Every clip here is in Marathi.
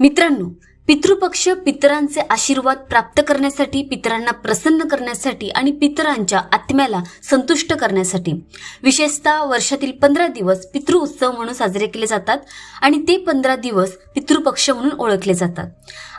मित्रांनो पितृपक्ष पितरांचे आशीर्वाद प्राप्त करण्यासाठी पितरांना प्रसन्न करण्यासाठी आणि पितरांच्या आत्म्याला संतुष्ट करण्यासाठी. विशेषतः वर्षातील पंधरा दिवस पितृ उत्सव म्हणून साजरे केले जातात आणि ते पंधरा दिवस पितृपक्ष म्हणून ओळखले जातात.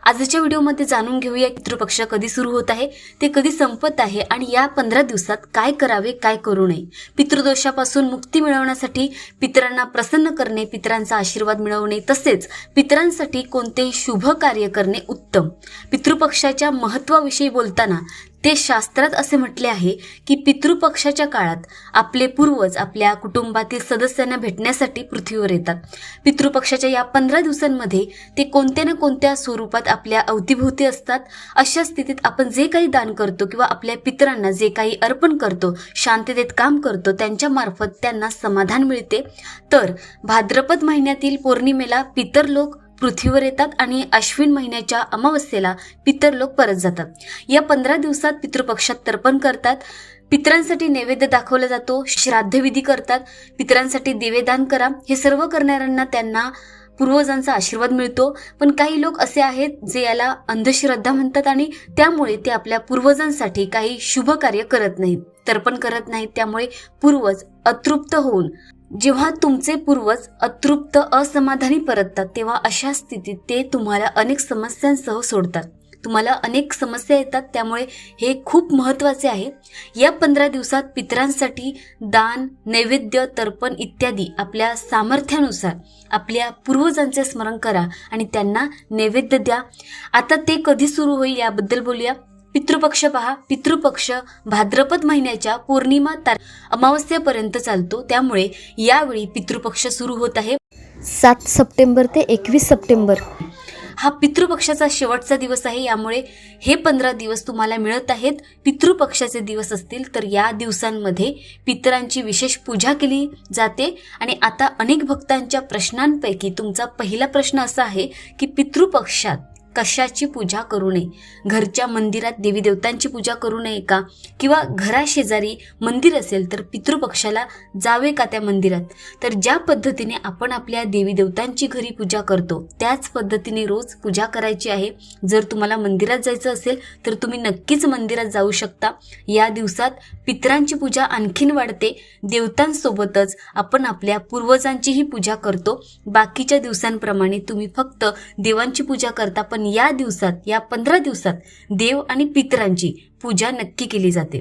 आजच्या व्हिडिओमध्ये जाणून घेऊया पितृपक्ष कधी सुरू होत आहे ते कधी संपत आहे आणि या पंधरा दिवसात काय करावे काय करू नये. पितृदोषापासून मुक्ती मिळवण्यासाठी पितरांना प्रसन्न करणे पितरांचा आशीर्वाद मिळवणे तसेच पितरांसाठी कोणतेही शुभ कार्य करणे उत्तम. पितृपक्षाच्या महत्वाविषयी बोलताना ते शास्त्रात असे म्हटले आहे की पितृपक्षाच्या काळात आपले पूर्वज आपल्या कुटुंबातील सदस्यांना भेटण्यासाठी पृथ्वीवर येतात. पितृपक्षाच्या या पंधरा दिवसांमध्ये ते कोणत्या ना कोणत्या स्वरूपात आपल्या अवतीभोवती असतात अशा स्थितीत आपण जे काही दान करतो किंवा आपल्या पितरांना जे काही अर्पण करतो शांततेत काम करतो त्यांच्या मार्फत त्यांना समाधान मिळते. तर भाद्रपद महिन्यातील पौर्णिमेला पितर लोक पृथ्वीवर येतात आणि अश्विन महिन्याच्या अमावस्येला पितर लोक परत जातात. या पंधरा दिवसात पितृपक्षात तर्पण करतात. पितरांसाठी नैवेद्य दाखवला जातो श्राद्धविधी करतात. पितरांसाठी देवेदान करा. हे सर्व करणाऱ्यांना त्यांना पूर्वजांचा आशीर्वाद मिळतो. पण काही लोक असे आहेत जे याला अंधश्रद्धा म्हणतात आणि त्यामुळे ते आपल्या पूर्वजांसाठी काही शुभ कार्य करत नाहीत. तर्पण करत नाहीत त्यामुळे पूर्वज अतृप्त होऊन जेव्हा तुमचे पूर्वज अतृप्त असमाधानी परततात तेव्हा अशा स्थितीत ते तुम्हाला अनेक समस्यांसह सोडतात. तुम्हाला अनेक समस्या येतात त्यामुळे हे खूप महत्त्वाचे आहे. या पंधरा दिवसात पितरांसाठी दान नैवेद्य तर्पण इत्यादी आपल्या सामर्थ्यानुसार आपल्या पूर्वजांचे स्मरण करा आणि त्यांना नैवेद्य द्या. आता ते कधी सुरू होईल याबद्दल बोलूया. पितृपक्ष पहा. पितृपक्ष भाद्रपद महिन्याच्या पौर्णिमा तार अमावस्येपर्यंत चालतो. त्यामुळे यावेळी पितृपक्ष सुरू होत आहे. सात सप्टेंबर ते एकवीस सप्टेंबर. हा पितृपक्षाचा शेवटचा दिवस आहे. यामुळे हे पंधरा दिवस तुम्हाला मिळत आहेत. पितृपक्षाचे दिवस असतील तर या दिवसांमध्ये पितरांची विशेष पूजा केली जाते. आणि आता अनेक भक्तांच्या प्रश्नांपैकी तुमचा पहिला प्रश्न असा आहे की पितृपक्षात कशाची पूजा करू नये? घरच्या मंदिरात देवी देवतांची पूजा करू नये का? किंवा घराशेजारी मंदिर असेल तर पितृपक्षाला जावे का त्या मंदिरात? तर ज्या पद्धतीने आपण आपल्या देवी देवतांची घरी पूजा करतो त्याच पद्धतीने रोज पूजा करायची आहे. जर तुम्हाला मंदिरात जायचं असेल तर तुम्ही नक्कीच मंदिरात जाऊ शकता. या दिवसात पितरांची पूजा आणखीन वाढते. देवतांसोबतच आपण आपल्या पूर्वजांचीही पूजा करतो. बाकीच्या दिवसांप्रमाणे तुम्ही फक्त देवांची पूजा करता पण या दिवसात या पंधरा दिवसात देव आणि पितरांची पूजा नक्की केली जाते.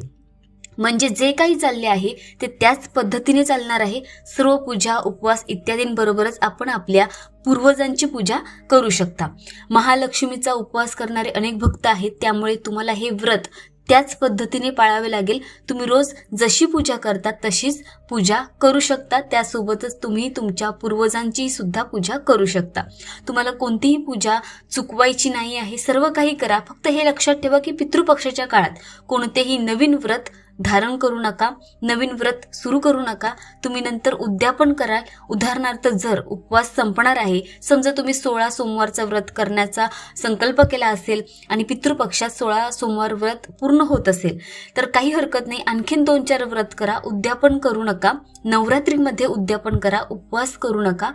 म्हणजे जे काही चालले आहे ते त्याच पद्धतीने चालणार आहे. सर्व पूजा उपवास इत्यादींबरोबरच आपण आपल्या पूर्वजांची पूजा करू शकता. महालक्ष्मीचा उपवास करणारे अनेक भक्त आहेत त्यामुळे तुम्हाला हे व्रत त्याच पद्धतीने पाळावे लागेल. तुम्ही रोज जशी पूजा करता तशीच पूजा करू शकता. त्यासोबतच तुम्ही तुमच्या पूर्वजांची सुद्धा पूजा करू शकता. तुम्हाला कोणतीही पूजा चुकवायची नाही आहे. सर्व काही करा. फक्त हे लक्षात ठेवा की पितृपक्षाच्या काळात कोणतेही नवीन व्रत धारण करू नका नवीन व्रत सुरू करू नका तुम्ही नंतर उद्यापन कराल. उदाहरणार्थ जर उपवास संपणार आहे समजा तुम्ही सोळा सोमवारचं व्रत करण्याचा संकल्प केला असेल आणि पितृपक्षात सोळा सोमवार व्रत पूर्ण होत असेल तर काही हरकत नाही. आणखीन दोन चार व्रत करा उद्यापन करू नका. नवरात्रीमध्ये उद्यापन करा उपवास करू नका.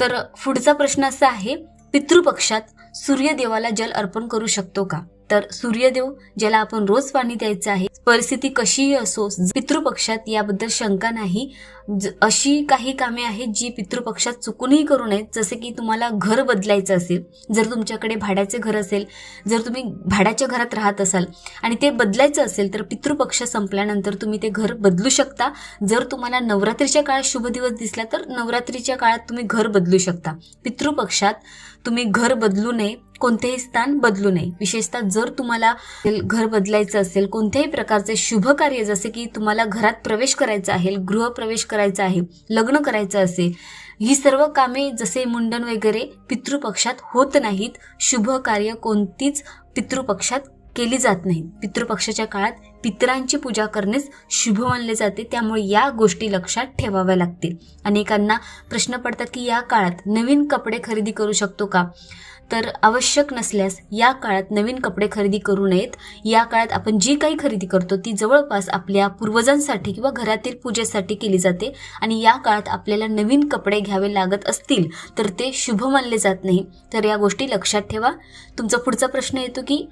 तर पुढचा प्रश्न असा आहे पितृपक्षात सूर्यदेवाला जल अर्पण करू शकतो का? तर सूर्यदेव ज्याला आपण रोज पाणी द्यायचं आहे परिस्थिती कशीही असो पितृपक्षात याबद्दल शंका नाही. ज- अशी काही कामे आहेत जी पितृपक्षात चुकूनही करू नयेत. जसे की तुम्हाला घर बदलायचं असेल जर तुमच्याकडे भाड्याचे घर असेल जर तुम्ही भाड्याच्या घरात राहत असाल आणि ते बदलायचं असेल तर पितृपक्ष संपल्यानंतर तुम्ही ते घर बदलू शकता. जर तुम्हाला नवरात्रीच्या काळात शुभ दिवस दिसला तर नवरात्रीच्या काळात तुम्ही घर बदलू शकता. पितृपक्षात तुम्ही घर बदलू नये. कोणतेही स्थान बदलू नये. विशेषतः जर तुम्हाला घर बदलायचं असेल कोणत्याही प्रकारचे शुभ कार्य जसे की तुम्हाला घरात प्रवेश करायचा आहे गृहप्रवेश करायचा आहे लग्न करायचं असेल ही सर्व कामे जसे मुंडन वगैरे पितृपक्षात होत नाहीत शुभ कार्य कोणतीच पितृपक्षात केली जात नाही. पितृपक्षाच्या काळात पितरांची पूजा करणेच शुभ मानले जाते. त्यामुळे या गोष्टी लक्षात ठेवाव्या लागतील. अनेकांना प्रश्न पडतात की या काळात नवीन कपडे खरेदी करू शकतो का? तर आवश्यक नसल्यास या काळात नवीन कपडे खरेदी करू नयेत. या काळात आपण जी काही खरेदी करतो ती जवळपास आपल्या पूर्वजांसाठी किंवा घरातील पूजेसाठी केली जाते आणि या काळात आपल्याला नवीन कपडे घ्यावे लागत असतील तर ते शुभ मानले जात नाही. तर या गोष्टी लक्षात ठेवा. तुमचा पुढचा प्रश्न येतो की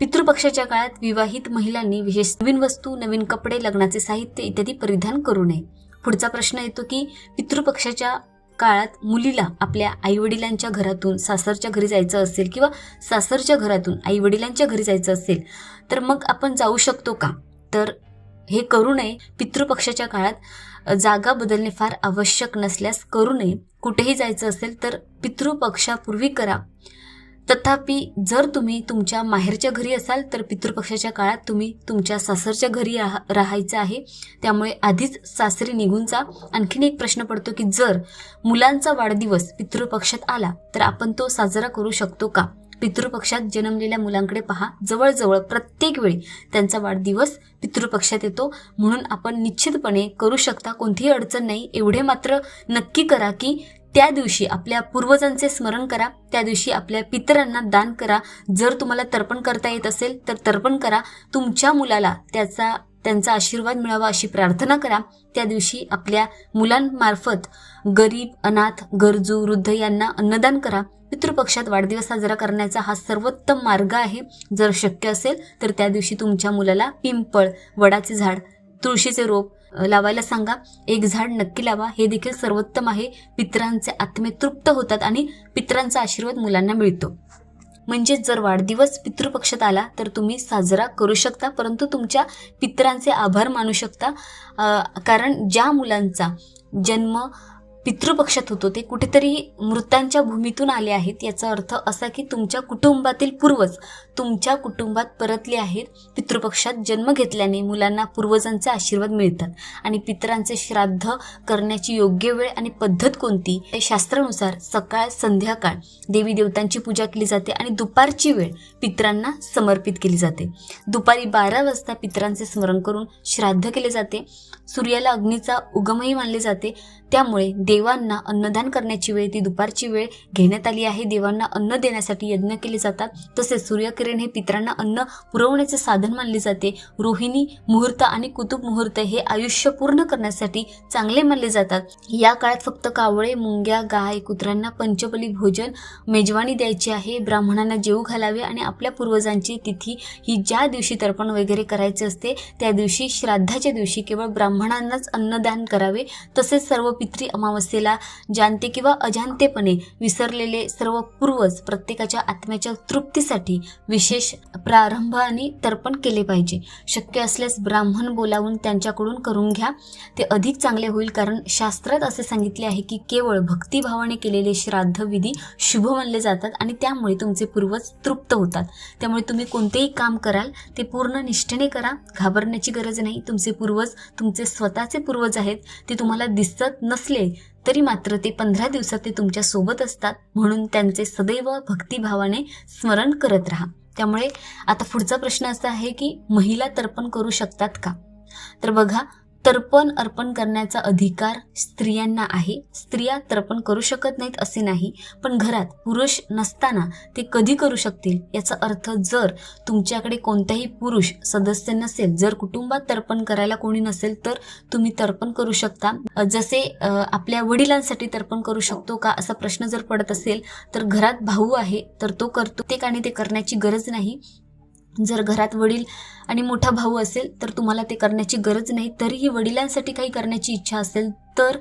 पितृपक्षाच्या काळात विवाहित महिलांनी विशेष नवीन वस्तू नवीन कपडे लग्नाचे साहित्य इत्यादी परिधान करू नये. पुढचा प्रश्न येतो की पितृपक्षाच्या काळात मुलीला आपल्या आईवडिलांच्या घरातून सासरच्या घरी जायचं असेल किंवा सासरच्या घरातून आईवडिलांच्या घरी जायचं असेल तर मग आपण जाऊ शकतो का? तर हे करू नये. पितृपक्षाच्या काळात जागा बदलणे फार आवश्यक नसल्यास करू नये. कुठेही जायचं असेल तर पितृपक्षापूर्वी करा. तथापि जर तुम्ही तुमच्या माहेरच्या घरी असाल तर पितृपक्षाच्या काळात तुम्ही तुमच्या सासरच्या घरी राह राहायचं आहे. त्यामुळे आधीच सासरी निघून जा. आणखीन एक प्रश्न पडतो की जर मुलांचा वाढदिवस पितृपक्षात आला तर आपण तो साजरा करू शकतो का? पितृपक्षात जन्मलेल्या मुलांकडे पहा. जवळजवळ प्रत्येक वेळी त्यांचा वाढदिवस पितृपक्षात येतो. म्हणून आपण निश्चितपणे करू शकता. कोणतीही अडचण नाही. एवढे मात्र नक्की करा की त्या दिवशी आपल्या पूर्वजांचे स्मरण करा. त्या दिवशी आपल्या पितरांना दान करा. जर तुम्हाला तर्पण करता येत असेल तर तर्पण करा. तुमच्या मुलाला त्याचा त्यांचा आशीर्वाद मिळावा अशी प्रार्थना करा. त्या दिवशी आपल्या मुलांमार्फत गरीब अनाथ गरजू वृद्ध यांना अन्नदान करा. पितृपक्षात वाढदिवस साजरा करण्याचा हा सर्वोत्तम मार्ग आहे. जर शक्य असेल तर त्या दिवशी तुमच्या मुलाला पिंपळ वडाचे झाड तुळशीचे रोप लावायला सांगा. एक झाड नक्की लावा. हे देखील सर्वोत्तम आहे. पितरांचे आत्मे तृप्त होतात आणि पितरांचा आशीर्वाद मुलांना मिळतो. म्हणजे जर वाढदिवस पितृपक्षात आला तर तुम्ही साजरा करू शकता परंतु तुमच्या पितरांचे आभार मानू शकता. कारण ज्या मुलांचा जन्म पितृपक्षात होतो ते कुठेतरी मृतांच्या भूमीतून आले आहेत. याचा अर्थ असा की तुमच्या कुटुंबातील पूर्वज तुमच्या कुटुंबात परतले आहेत. पितृपक्षात जन्म घेतल्याने मुलांना पूर्वजांचे आशीर्वाद मिळतात आणि पितरांचे श्राद्ध करण्याची योग्य वेळ आणि पद्धत कोणती? हे शास्त्रानुसार सकाळ संध्याकाळ देवी देवतांची पूजा केली जाते आणि दुपारची वेळ पितरांना समर्पित केली जाते. दुपारी बारा वाजता पितरांचे स्मरण करून श्राद्ध केले जाते. सूर्याला अग्नीचा उगमही मानले जाते. त्यामुळे देवांना अन्नदान करण्याची वेळ ती दुपारची वेळ घेण्यात आली आहे. देवांना अन्न देण्यासाठी यज्ञ केले जातात. तसेच सूर्यकिरण हे पितरांना अन्न पुरवण्याचे साधन मानले जाते. रोहिणी मुहूर्त आणि कुतुब मुहूर्त हे आयुष्य पूर्ण करण्यासाठी चांगले मानले जातात. या काळात फक्त कावळे मुंग्या गाय कुत्र्यांना पंचबली भोजन मेजवानी द्यायची आहे. ब्राह्मणांना जेऊ घालावे आणि आपल्या पूर्वजांची तिथी ही ज्या दिवशी तर्पण वगैरे करायचे असते त्या दिवशी श्राद्धाच्या दिवशी केवळ ब्राह्मणांनाच अन्नदान करावे. तसेच सर्व पितृ अमावस्येला जाणते किंवा अजाणतेपणे विसरलेले सर्व पूर्वज प्रत्येकाच्या आत्म्याच्या तृप्तीसाठी विशेष प्रारंभ आणि तर्पण केले पाहिजे. शक्य असल्यास ब्राह्मण बोलावून त्यांच्याकडून करून घ्या. ते अधिक चांगले होईल कारण शास्त्रात असे सांगितले आहे की केवळ भक्तिभावाने केलेले श्राद्ध विधी शुभ मानले जातात आणि त्यामुळे तुमचे पूर्वज तृप्त होतात. त्यामुळे तुम्ही कोणतेही काम कराल ते पूर्ण निष्ठेने करा. घाबरण्याची गरज नाही. तुमचे पूर्वज तुमचे स्वतःचे पूर्वज आहेत. ते तुम्हाला दिसत नसले तरी मात्र ते पंधरा दिवसात ते तुमच्यासोबत असतात म्हणून त्यांचे सदैव भक्तिभावाने स्मरण करत राहा. त्यामुळे आता पुढचा प्रश्न असा आहे की महिला तर्पण करू शकतात का? तर बघा तर्पण अर्पण करण्याचा अधिकार स्त्रियांना आहे. स्त्रिया तर्पण करू शकत नाहीत असे नाही पण घरात पुरुष नसताना ते कधी करू शकतील? याचा अर्थ जर तुमच्याकडे कोणताही पुरुष सदस्य नसेल जर कुटुंबात तर्पण करायला कोणी नसेल तर तुम्ही तर्पण करू शकता. जसे आपल्या वडिलांसाठी तर्पण करू शकतो का असा प्रश्न जर पडत असेल तर घरात भाऊ आहे तर तो करतो. ते आणि ते करण्याची गरज नाही. जर घरात वडील आणि मोठा भाऊ असेल तर तुम्हाला ते करण्याची गरज नाही. तरीही वडिलांसाठी काही करण्याची इच्छा असेल तर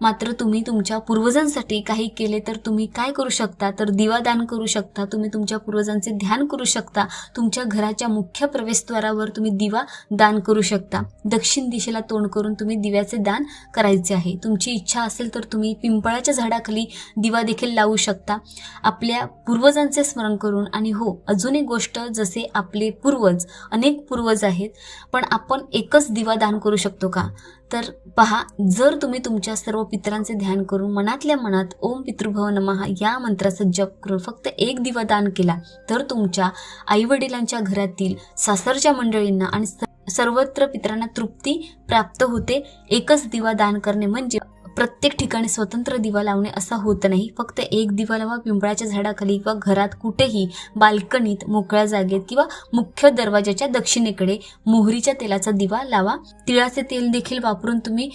मात्र तुम्ही तुमच्या पूर्वजांसाठी काही केले तर तुम्ही काय करू शकता? तर दिवादान करू शकता तुम्ही तुमच्या पूर्वजांचे ध्यान करू शकता तुमच्या घराच्या मुख्य प्रवेशद्वारावर तुम्ही दिवा दान करू शकता. दक्षिण दिशेला तोंड करून तुम्ही दिव्याचे दान करायचे आहे. तुमची इच्छा असेल तर तुम्ही पिंपळाच्या झाडाखाली दिवा देखील लावू शकता. आपल्या पूर्वजांचे स्मरण करून आणि हो अजून एक गोष्ट जसे आपले पूर्वज अनेक पूर्वज आहेत. पण आपण एकच दिवा दान करू शकतो का? तर पहा जर तुम्ही तुमच्या सर्व पितरांचे ध्यान करून मनातल्या मनात ओम पितृभव नमः या मंत्राचा जप करून फक्त एक दिवा दान केला तर तुमच्या आईवडिलांच्या घरातील सासरच्या मंडळींना आणि सर्वत्र पितरांना तृप्ती प्राप्त होते. एकच दिवा दान करणे म्हणजे प्रत्येक ठिकाणी स्वतंत्र दिवा लावणे असा होत नाही. फक्त एक दिवा लावा पिंपळाच्या झाडाखाली किंवा घरात कुठेही बाल्कनीत मोकळ्या जागेत किंवा मुख्य दरवाजाच्या दक्षिणेकडे मोहरीच्या तेलाचा दिवा लावा. तिळाचे तेल देखील वापरून तुम्ही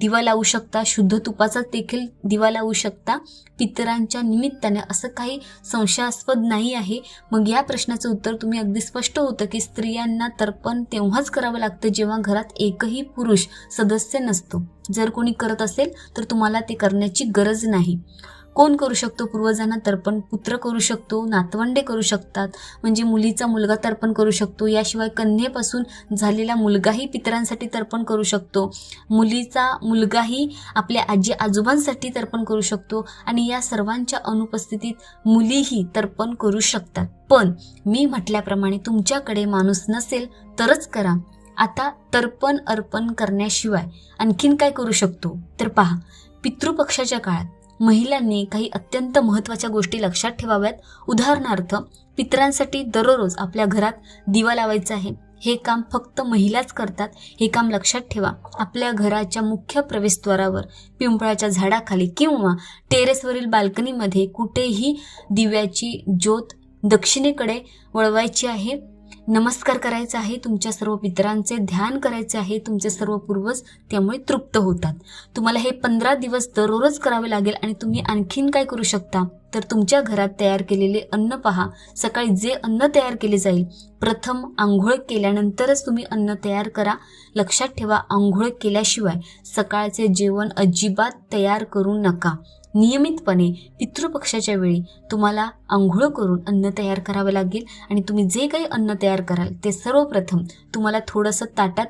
दिवा लावू शकता. शुद्ध तुपाचा देखील दिवा लावू शकता. पितरांच्या निमित्ताने असं काही संशयास्पद नाही आहे. मग या प्रश्नाचं उत्तर तुम्ही अगदी स्पष्ट होतं की स्त्रियांना तर्पण तेव्हाच करावं लागतं जेव्हा घरात एकही पुरुष सदस्य नसतो. जर कोणी करत असेल तर तुम्हाला ते करण्याची गरज नाही. कोण करू शकतो पूर्वजांना तर्पण? पुत्र करू शकतो नातवंडे करू शकतात. म्हणजे मुलीचा मुलगा तर्पण करू शकतो. याशिवाय कन्येपासून झालेला मुलगाही पितरांसाठी तर्पण करू शकतो. मुलीचा मुलगाही आपल्या आजी आजोबांसाठी तर्पण करू शकतो. आणि या सर्वांच्या अनुपस्थितीत मुलीही तर्पण करू शकतात. पण मी म्हटल्याप्रमाणे तुमच्याकडे माणूस नसेल तरच करा. आता तर्पण अर्पण करण्याशिवाय आणखीन काय करू शकतो? तर पहा पितृपक्षाच्या काळात महिलांनी काही अत्यंत महत्त्वाच्या गोष्टी लक्षात ठेवाव्यात. उदाहरणार्थ पितरांसाठी दररोज आपल्या घरात दिवा लावायचा आहे. हे काम फक्त महिलाच करतात हे काम लक्षात ठेवा. आपल्या घराच्या मुख्य प्रवेशद्वारावर पिंपळाच्या झाडाखाली किंवा टेरेसवरील बाल्कनीमध्ये कुठेही दिव्याची ज्योत दक्षिणेकडे वळवायची आहे. नमस्कार करायचा आहे तुमच्या सर्व पितरांचे ध्यान करायचे आहे तुमचे सर्व पूर्वज त्यामुळे तृप्त होतात. तुम्हाला हे पंधरा दिवस दररोज करावे लागेल आणि तुम्ही आणखीन काय करू शकता? तर तुमच्या घरात तयार केलेले अन्न पहा. सकाळी जे अन्न तयार केले जाईल प्रथम आंघोळ केल्यानंतरच तुम्ही अन्न तयार करा. लक्षात ठेवा आंघोळ केल्याशिवाय सकाळचे जेवण अजिबात तयार करू नका. नियमितपणे पितृपक्षाच्या वेळी तुम्हाला आंघोळ करून अन्न तयार करावं लागेल आणि तुम्ही जे काही अन्न तयार कराल ते सर्वप्रथम तुम्हाला थोडंसं ताटात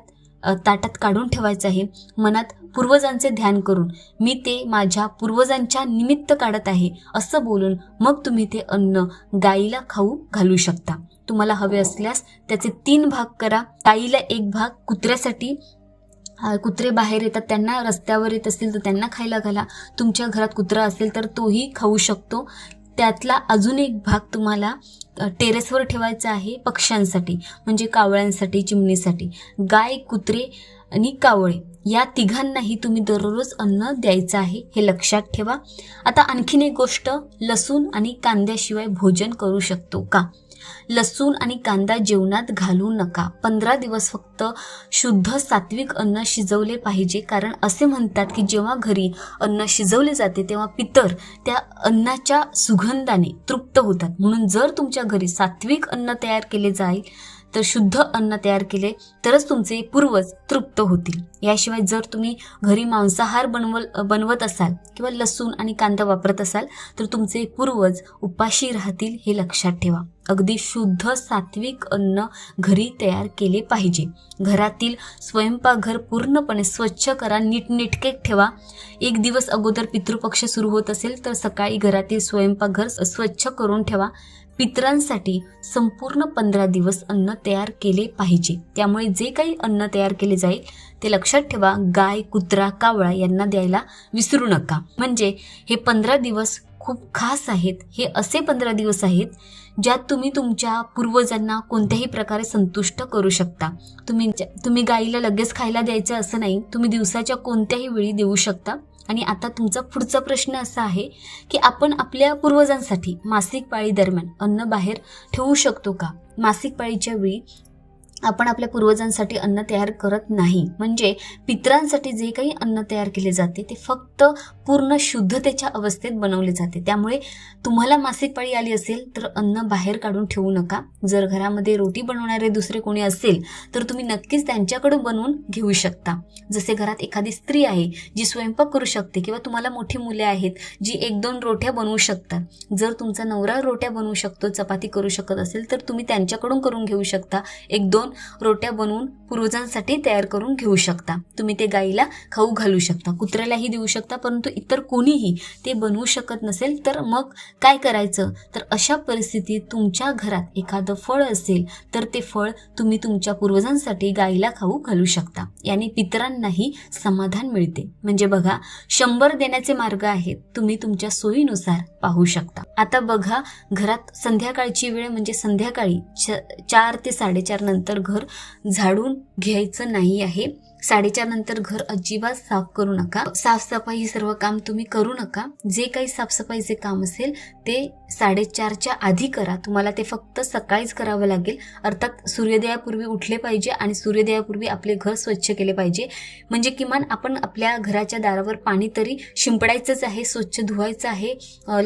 ताटात काढून ठेवायचं आहे. मनात पूर्वजांचे ध्यान करून मी ते माझ्या पूर्वजांच्या निमित्त काढत आहे असं बोलून मग तुम्ही ते अन्न गाईला खाऊ घालू शकता. तुम्हाला हवे असल्यास त्याचे तीन भाग करा. गाईला एक भाग कुत्र्यासाठी कुत्रे बाहेर येतात त्यांना रस्त्यावर येत असतील तर त्यांना खायला घाला. तुमच्या घरात कुत्रा असेल तर तोही खाऊ शकतो. त्यातला अजून एक भाग तुम्हाला टेरेसवर ठेवायचा आहे पक्ष्यांसाठी म्हणजे कावळ्यांसाठी चिमणीसाठी. गाय कुत्रे आणि कावळे या तिघांनाही तुम्ही दररोज अन्न द्यायचं आहे हे लक्षात ठेवा. आता आणखीन एक गोष्ट लसूण आणि कांद्याशिवाय भोजन करू शकतो का? लसूण आणि कांदा जेवणात घालू नका. पंधरा दिवस फक्त शुद्ध सात्विक अन्न शिजवले पाहिजे. कारण असे म्हणतात की जेव्हा घरी अन्न शिजवले जाते तेव्हा पितर त्या अन्नाच्या सुगंधाने तृप्त होतात. म्हणून जर तुमच्या घरी सात्विक अन्न तयार केले जाईल तर शुद्ध अन्न तयार केले तरच तुमचे पूर्वज तृप्त होतील. याशिवाय जर तुम्ही घरी मांसाहार बनवल बनवत असाल किंवा लसूण आणि कांदा वापरत असाल तर तुमचे पूर्वज उपाशी राहतील हे लक्षात ठेवा. अगदी शुद्ध सात्विक अन्न घरी तयार केले पाहिजे. घरातील स्वयंपाकघर पूर्णपणे स्वच्छ करा नीटनेटके ठेवा. एक दिवस अगोदर पितृपक्ष सुरू होत असेल तर सकाळी घरातील स्वयंपाकघर स्वच्छ करून ठेवा. पितरांसाठी संपूर्ण पंधरा दिवस अन्न तयार केले पाहिजे. त्यामुळे जे काही अन्न तयार केले जाईल ते लक्षात ठेवा गाय कुत्रा कावळा यांना द्यायला विसरू नका. म्हणजे हे पंधरा दिवस खूप खास आहेत. हे असे पंधरा दिवस आहेत ज्यात तुम्ही तुमच्या पूर्वजांना कोणत्याही प्रकारे संतुष्ट करू शकता. तुम्ही तुम्ही गाईला लगेच खायला द्यायचं असं नाही तुम्ही दिवसाच्या कोणत्याही वेळी देऊ शकता. आणि आता तुमचा पुढचा प्रश्न असा आहे की आपण आपल्या पूर्वजांसाठी मासिक पाळी दरम्यान अन्न बाहेर ठेवू शकतो का? मासिक पाळीच्या वेळी आपण आपल्या पूर्वजांसाठी अन्न तयार करत नाही. म्हणजे पितरांसाठी जे काही अन्न तयार केले जाते ते फक्त पूर्ण शुद्धतेच्या अवस्थेत बनवले जाते. त्यामुळे तुम्हाला मासिक पाळी आली असेल तर अन्न बाहेर काढून ठेवू नका. जर घरामध्ये रोटी बनवणारे दुसरे कोणी असेल तर तुम्ही नक्कीच त्यांच्याकडून बनवून घेऊ शकता. जसे घरात एखादी स्त्री आहे जी स्वयंपाक करू शकते किंवा तुम्हाला मोठी मुले आहेत जी एक दोन रोट्या बनवू शकतात. जर तुमचा नवरा रोट्या बनवू शकतो चपाती करू शकत असेल तर तुम्ही त्यांच्याकडून करून घेऊ शकता. एक दोन रोट्या बनवून पूर्वजांसाठी तयार करून घेऊ शकता. तुम्ही ते गाईला खाऊ घालू शकता. कुत्र्यालाही देऊ शकता परंतु इतर कोणीही ते बनवू शकत नसेल तर मग काय करायचं? तर अशा परिस्थितीत तुमच्या घरात एखादं फळ असेल तर ते फळ तुम्ही तुमच्या पूर्वजांसाठी गाईला खाऊ घालू शकता. याने पितरांनाही समाधान मिळते. म्हणजे बघा शंभर देण्याचे मार्ग आहेत. तुम्ही तुमच्या सोयीनुसार पाहू शकता. आता बघा घरात संध्याकाळची वेळ म्हणजे संध्याकाळी चार ते साडेचार नंतर घर झाडून घ्यायचं नाही आहे. साडेचार नंतर घर अजिबात साफ करू नका. साफसफाई हे सर्व काम तुम्ही करू नका. जे काही साफसफाईचे काम असेल ते साडेचारच्या आधी करा. तुम्हाला ते फक्त सकाळीच करावं लागेल. अर्थात सूर्योदयापूर्वी उठले पाहिजे आणि सूर्योदयापूर्वी आपले घर स्वच्छ केले पाहिजे. म्हणजे किमान आपण आपल्या घराच्या दारावर पाणी तरी शिंपडायचंच आहे स्वच्छ धुवायचं आहे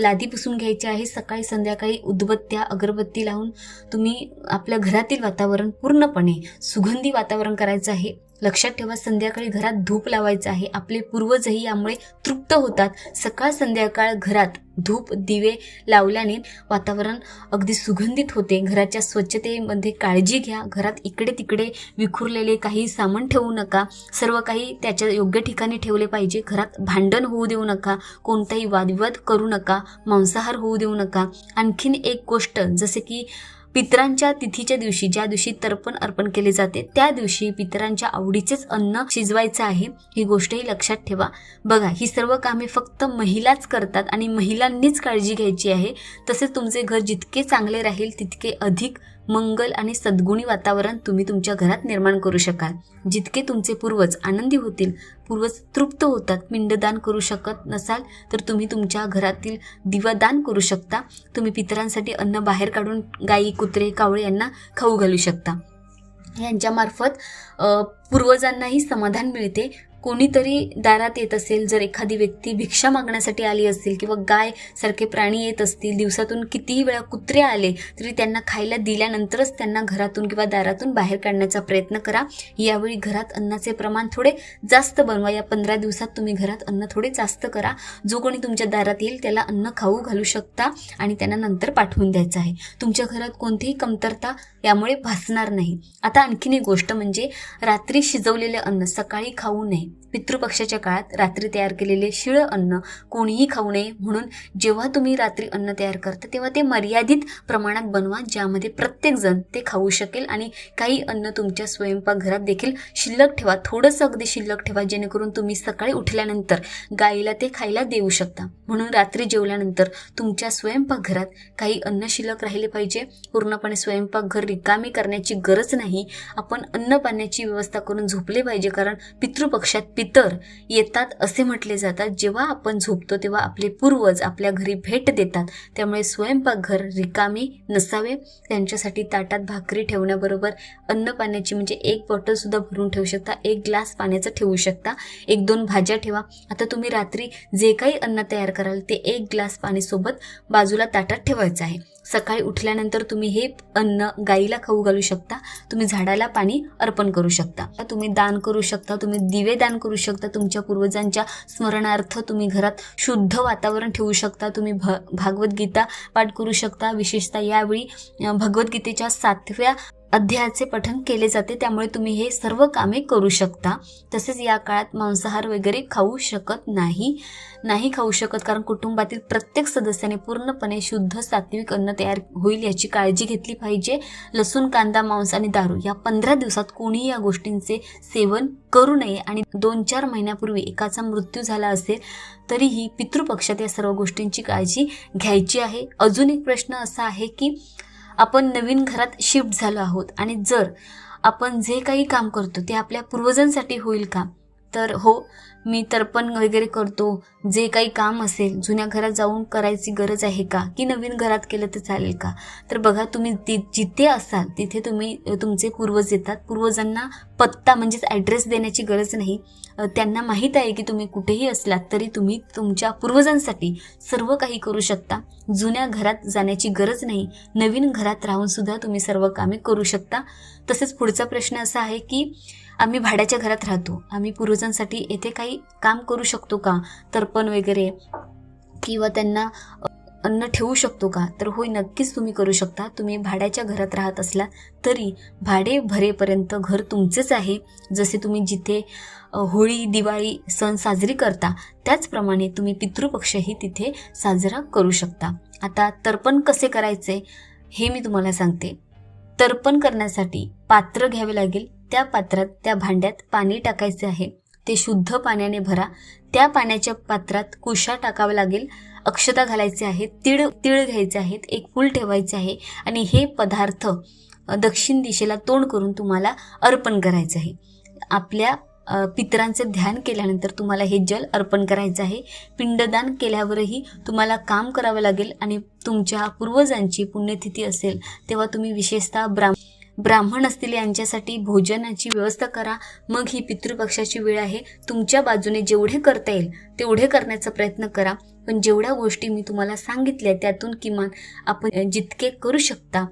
लादी पुसून घ्यायची आहे. सकाळी संध्याकाळी उदबत्त्या अगरबत्ती लावून तुम्ही आपल्या घरातील वातावरण पूर्णपणे सुगंधी वातावरण करायचं आहे. लक्षात ठेवा संध्याकाळी घरात धूप लावायचं आहे. आपले पूर्वजही यामुळे तृप्त होतात. सकाळ संध्याकाळ घरात धूप दिवे लावल्याने वातावरण अगदी सुगंधित होते. घराच्या स्वच्छतेमध्ये काळजी घ्या. घरात इकडे तिकडे विखुरलेले काही सामान ठेवू नका. सर्व काही त्याच्या योग्य ठिकाणी ठेवले पाहिजे. घरात भांडण होऊ देऊ नका. कोणताही वादविवाद करू नका. मांसाहार होऊ देऊ नका. आणखीन एक गोष्ट जसे की पितरांच्या तिथीच्या दिवशी ज्या दिवशी तर्पण अर्पण केले जाते त्या दिवशी पितरांच्या आवडीचेच अन्न शिजवायचं आहे ही गोष्टही लक्षात ठेवा. बघा ही सर्व कामे फक्त महिलाच करतात आणि महिलांनीच काळजी घ्यायची आहे. तसेच तुमचे घर जितके चांगले राहील तितके अधिक मंगल आणि सद्गुणी वातावरण तुम्ही तुमच्या घरात निर्माण करू शकाल. जितके तुमचे पूर्वज आनंदी होतील पूर्वज तृप्त होतात पिंडदान करू शकत नसाल तर तुम्ही तुमच्या घरातील दिवादान करू शकता. तुम्ही पितरांसाठी अन्न बाहेर काढून गाई कुत्रे कावळे यांना खाऊ घालू शकता. यांच्यामार्फत पूर्वजांनाही समाधान मिळते. कोणीतरी दारात येत असेल जर एखादी व्यक्ती भिक्षा मागण्यासाठी आली असेल किंवा गाय सारखे प्राणी येत असतील दिवसातून कितीही वेळा कुत्रे आले तरी त्यांना खायला दिल्यानंतरच त्यांना घरातून किंवा दारातून बाहेर काढण्याचा प्रयत्न करा. यावेळी घरात अन्नाचे प्रमाण थोडे जास्त बनवा. या पंधरा दिवसात तुम्ही घरात अन्न थोडे जास्त करा. जो कोणी तुमच्या दारात येईल त्याला अन्न खाऊ घालू शकता आणि त्यांना नंतर पाठवून द्यायचं आहे. तुमच्या घरात कोणतीही कमतरता यामुळे भासणार नाही. आता आणखीन एक गोष्ट म्हणजे रात्री शिजवलेले अन्न सकाळी खाऊ नये. पितृपक्षाच्या काळात रात्री तयार केलेले शिळं अन्न कोणीही खाऊ नये म्हणून जेव्हा तुम्ही रात्री अन्न तयार करता तेव्हा ते मर्यादित प्रमाणात बनवा ज्यामध्ये प्रत्येकजण ते खाऊ शकेल आणि काही अन्न तुमच्या स्वयंपाकघरात देखील शिल्लक ठेवा थोडंसं अगदी शिल्लक ठेवा जेणेकरून तुम्ही सकाळी उठल्यानंतर गाईला ते खायला देऊ शकता. म्हणून रात्री जेवल्यानंतर तुमच्या स्वयंपाकघरात काही अन्न शिल्लक राहिले पाहिजे. पूर्णपणे स्वयंपाकघर रिकामी करण्याची गरज नाही. आपण अन्न पाण्याची व्यवस्था करून झोपले पाहिजे कारण पितृपक्षात पितर येतात असे म्हटले जातात जेव्हा आपण झोपतो तेव्हा आपले पूर्वज आपल्या घरी भेट देतात. त्यामुळे स्वयंपाकघर रिकामी नसावे. त्यांच्यासाठी ताटात भाकरी ठेवण्याबरोबर अन्न पाण्याची म्हणजे एक बॉटलसुद्धा भरून ठेवू शकता एक ग्लास पाण्याचं ठेवू शकता एक दोन भाज्या ठेवा. आता तुम्ही रात्री जे काही अन्न तयार कराल ते एक ग्लास पाणीसोबत बाजूला ताटात ठेवायचं आहे. सकाळी उठल्यानंतर तुम्ही हे अन्न गाईला खाऊ घालू शकता. तुम्ही झाडाला पाणी अर्पण करू शकता. तुम्ही दान करू शकता तुम्ही दिवे दान करू शकता तुमच्या पूर्वजांच्या स्मरणार्थ तुम्ही घरात शुद्ध वातावरण ठेवू शकता तुम्ही भ भागवत गीता पाठ करू शकता. विशेषतः यावेळी भगवद्गीतेच्या सातव्या अध्यायाचे पठन केले जाते त्यामुळे तुम्ही हे सर्व कामे करू शकता. तसेच या काळात मांसाहार वगैरे खाऊ शकत नाही नाही खाऊ शकत कारण कुटुंबातील प्रत्येक सदस्याने पूर्णपणे शुद्ध सात्विक अन्न तयार होईल याची काळजी घेतली पाहिजे. लसूण कांदा मांस आणि दारू या पंधरा दिवसात कोणीही या गोष्टींचे सेवन करू नये आणि दोन चार महिन्यापूर्वी एकाचा मृत्यू झाला असेल तरीही पितृपक्षात या सर्व गोष्टींची काळजी घ्यायची आहे. अजून एक प्रश्न असा आहे की आपण नवीन घरात शिफ्ट झालो आहोत आणि जर आपण जे काही काम करतो ते आपल्या पूर्वजांसाठी होईल का? तर हो मी तर्पण वगैरे करतो. जे काही काम असेल जुन्या घरात जाऊन करायची गरज आहे का? की नवीन घरात केलं तर चालेल का? तर बघा तुम्ही ति जिथे असाल तिथे तुम्ही तुमचे पूर्वज येतात. पूर्वजांना पत्ता म्हणजेच ॲड्रेस देण्याची गरज नाही. त्यांना माहीत आहे की तुम्ही कुठेही असलात तरी तुम्ही तुमच्या पूर्वजांसाठी सर्व काही करू शकता. जुन्या घरात जाण्याची गरज नाही. नवीन घरात राहून सुद्धा तुम्ही सर्व कामे करू शकता. तसेच पुढचा प्रश्न असा आहे की आम्ही भाड्याच्या घरात राहतो. आम्ही पूर्वजांसाठी येथे काही काम करू शकतो का? तर्पण वगैरे किंवा त्यांना अन्न ठेवू शकतो का? तर होय नक्कीच तुम्ही करू शकता. तुम्ही भाड्याच्या घरात राहत असला तरी भाडे भरेपर्यंत घर तुमचेच आहे. जसे तुम्ही जिथे होळी दिवाळी सण साजरी करता त्याचप्रमाणे तुम्ही पितृपक्षही तिथे साजरा करू शकता. आता तर्पण कसे करायचे हे मी तुम्हाला सांगते. तर्पण करण्यासाठी पात्र घ्यावे लागेल. त्या पात्रात त्या भांड्यात पाणी टाकायचे आहे. ते शुद्ध पाण्याने भरा. त्या पाण्याच्या पात्रात कुशा टाकावा लागेल. अक्षता घालायचे आहेत तीळ तीळ घ्यायचे आहेत एक फूल ठेवायचे आहे आणि हे पदार्थ दक्षिण दिशेला तोंड करून तुम्हाला अर्पण करायचं आहे. आपल्या पितरांचं ध्यान केल्यानंतर तुम्हाला हे जल अर्पण करायचं आहे. पिंडदान केल्यावरही तुम्हाला काम करावं लागेल आणि तुमच्या पूर्वजांची पुण्यतिथी असेल तेव्हा तुम्ही विशेषतः ब्राह्म ब्राह्मण असतील यांच्यासाठी भोजनाची व्यवस्था करा. मग ही पितृपक्षाची वेळ आहे. तुमच्या बाजूने जेवढे करता येईल तेवढे करण्याचा प्रयत्न करा. पण जेवढ्या गोष्टी मी तुम्हाला सांगितल्या त्यातून किमान आपण जितके करू शकता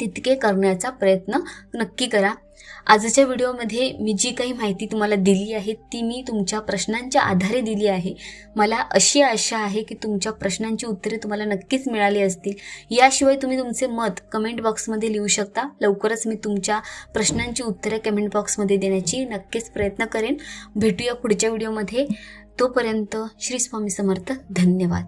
तितके करण्याचा प्रयत्न नक्की करा. आजच्या व्हिडिओमध्ये मी जी काही माहिती तुम्हाला दिली आहे ती मी तुमच्या प्रश्नांच्या आधारे दिली आहे. मला अशी आशा आहे की तुमच्या प्रश्नांची उत्तरे तुम्हाला नक्कीच मिळाली असतील. याशिवाय तुम्ही तुमचे मत कमेंट बॉक्समध्ये लिहू शकता. लवकरच मी तुमच्या प्रश्नांची उत्तरे कमेंट बॉक्समध्ये देण्याची नक्कीच प्रयत्न करेन. भेटूया पुढच्या व्हिडिओमध्ये. तोपर्यंत श्री स्वामी समर्थ. धन्यवाद.